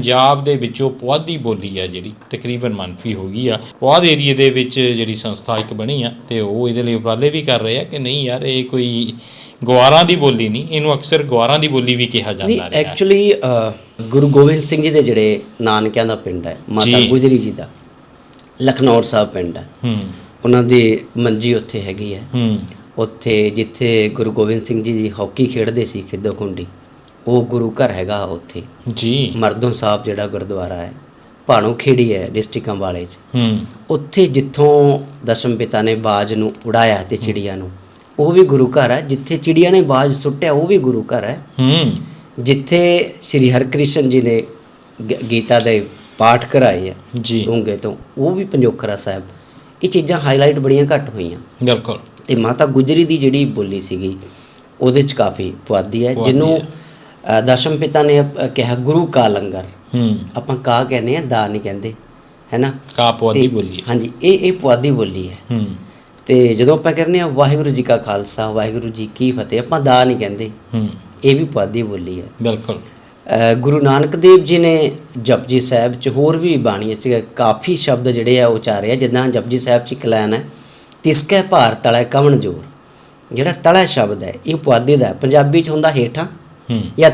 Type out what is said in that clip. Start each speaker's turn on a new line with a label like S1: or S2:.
S1: ਪੰਜਾਬ ਦੇ ਵਿੱਚੋਂ ਪੁਆਧੀ ਬੋਲੀ ਆ ਜਿਹੜੀ ਤਕਰੀਬਨ ਮੰਨਫੀ ਹੋ ਗਈ ਆ। ਪੁਆਧ ਏਰੀਏ ਦੇ ਵਿੱਚ ਜਿਹੜੀ ਸੰਸਥਾ ਇੱਕ ਬਣੀ ਆ ਤੇ ਉਹ ਇਹਦੇ ਲਈ ਉਪਰਾਲੇ ਵੀ ਕਰ ਰਹੇ ਆ ਕਿ ਨਹੀਂ ਯਾਰ ਇਹ ਕੋਈ ਗਵਾਰਾਂ ਦੀ ਬੋਲੀ ਨਹੀਂ ਇਹਨੂੰ ਅਕਸਰ ਗਵਾਰਾਂ ਦੀ ਬੋਲੀ ਵੀ ਕਿਹਾ ਜਾਂਦਾ ਰਿਹਾ।
S2: ਐਕਚੁਅਲੀ ਗੁਰੂ ਗੋਬਿੰਦ ਸਿੰਘ ਜੀ ਦੇ ਜਿਹੜੇ ਨਾਨਕਿਆਂ ਦਾ ਪਿੰਡ ਹੈ ਮਾਤਾ। ਗੁਜਰੀ ਜੀ ਦਾ ਲਖਨੌਰ ਸਾਹਿਬ ਪਿੰਡ ਹੈ।
S1: ਹੂੰ।
S2: ਉਹਨਾਂ ਦੀ ਮੰਜੀ ਉੱਥੇ ਹੈਗੀ ਹੈ।
S1: ਹੂੰ।
S2: ਉੱਥੇ ਜਿੱਥੇ ਗੁਰੂ ਗੋਬਿੰਦ ਸਿੰਘ ਜੀ ਹਾਕੀ ਖੇਡਦੇ ਸੀ ਖਿੱਦੋ ਖੁੰਡੀ। ਉਹ ਗੁਰੂ ਘਰ ਹੈਗਾ ਉੱਥੇ।
S1: ਜੀ।
S2: ਮਰਦੋਂ ਸਾਹਿਬ ਜਿਹੜਾ ਗੁਰਦੁਆਰਾ ਹੈ ਭਾਣੋ ਖੇੜੀ ਹੈ ਡਿਸਟ੍ਰਿਕਟ ਅੰਬਾਲੇ 'ਚ।
S1: ਹੂੰ।
S2: ਉੱਥੇ ਜਿੱਥੋਂ ਦਸ਼ਮ ਪਿਤਾ ਨੇ ਬਾਜ ਨੂੰ ਉਡਾਇਆ ਤੇ ਚਿੜੀਆਂ ਨੂੰ ਉਹ ਵੀ ਗੁਰੂ ਘਰ ਹੈ। ਜਿੱਥੇ ਚਿੜੀਆਂ ਨੇ ਬਾਜ ਸੁੱਟਿਆ ਉਹ ਵੀ ਗੁਰੂ ਘਰ ਹੈ।
S1: ਹੂੰ।
S2: ਜਿੱਥੇ ਸ੍ਰੀ ਹਰਿਕ੍ਰਿਸ਼ਨ ਜੀ ਨੇ ਗੀਤਾ ਦੇ ਪਾਠ ਕਰਾਏ ਆ
S1: ਜੀ।
S2: ਡੂੰਘੇ ਤੋਂ ਉਹ ਵੀ ਪੰਜੋਖਰਾ ਸਾਹਿਬ। ਇਹ ਚੀਜ਼ਾਂ ਹਾਈਲਾਈਟ ਬੜੀਆਂ ਘੱਟ ਹੋਈਆਂ।
S1: ਬਿਲਕੁਲ।
S2: ਤੇ ਮਾਤਾ ਗੁਜਰੀ ਦੀ ਜਿਹੜੀ ਬੋਲੀ ਸੀਗੀ ਉਹਦੇ ਚ ਕਾਫੀ ਪੁਆਧੀ ਹੈ। ਜਿਹਨੂੰ ਦਸ਼ਮ ਪਿਤਾ ਨੇ ਕਿਹਾ ਗੁਰੂ ਕਾ ਲੰਗਰ।
S1: ਹੂੰ।
S2: ਆਪਾਂ ਕਾ ਕਹਿੰਦੇ ਆ ਦਾ ਨਹੀਂ ਕਹਿੰਦੇ ਹੈਨਾ
S1: ਕਾ ਪੁਆਧੀ ਬੋਲੀ
S2: ਹਾਂਜੀ ਇਹ ਇਹ ਪੁਆਧੀ ਬੋਲੀ ਹੈ।
S1: ਹੂੰ।
S2: ਤੇ ਜਦੋਂ ਆਪਾਂ ਕਹਿੰਦੇ ਆ ਵਾਹਿਗੁਰੂ ਜੀ ਕਾ ਖਾਲਸਾ ਵਾਹਿਗੁਰੂ ਜੀ ਕੀ ਫਤਿਹ ਆਪਾਂ ਦਾ ਨਹੀਂ ਕਹਿੰਦੇ।
S1: ਹੂੰ।
S2: ਇਹ ਵੀ ਪੁਆਧੀ ਬੋਲੀ ਹੈ।
S1: ਬਿਲਕੁਲ।
S2: ਗੁਰੂ ਨਾਨਕ ਦੇਵ ਜੀ ਨੇ ਜਪਜੀ ਸਾਹਿਬ ਚ ਹੋਰ ਵੀ ਬਾਣੀਆਂ ਚ ਕਾਫੀ ਸ਼ਬਦ ਜਿਹੜੇ ਆ ਉਚਾਰੇ ਆ ਜਿੱਦਾਂ ਜਪਜੀ ਸਾਹਿਬ ਚ ਇੱਕ ਲਾਈਨ ਹੈ ਤਿਸਕੈ ਭਾਰ ਤਲੇ ਕਵਣ ਜੋਰ ਜਿਹੜਾ ਤਲਾ ਸ਼ਬਦ ਹੈ ਇਹ ਪੁਆਧੀ ਦਾ। ਪੰਜਾਬੀ ਚ ਹੁੰਦਾ ਹੇਠਾਂ
S1: ਹੂੰ
S2: ਜਾਂ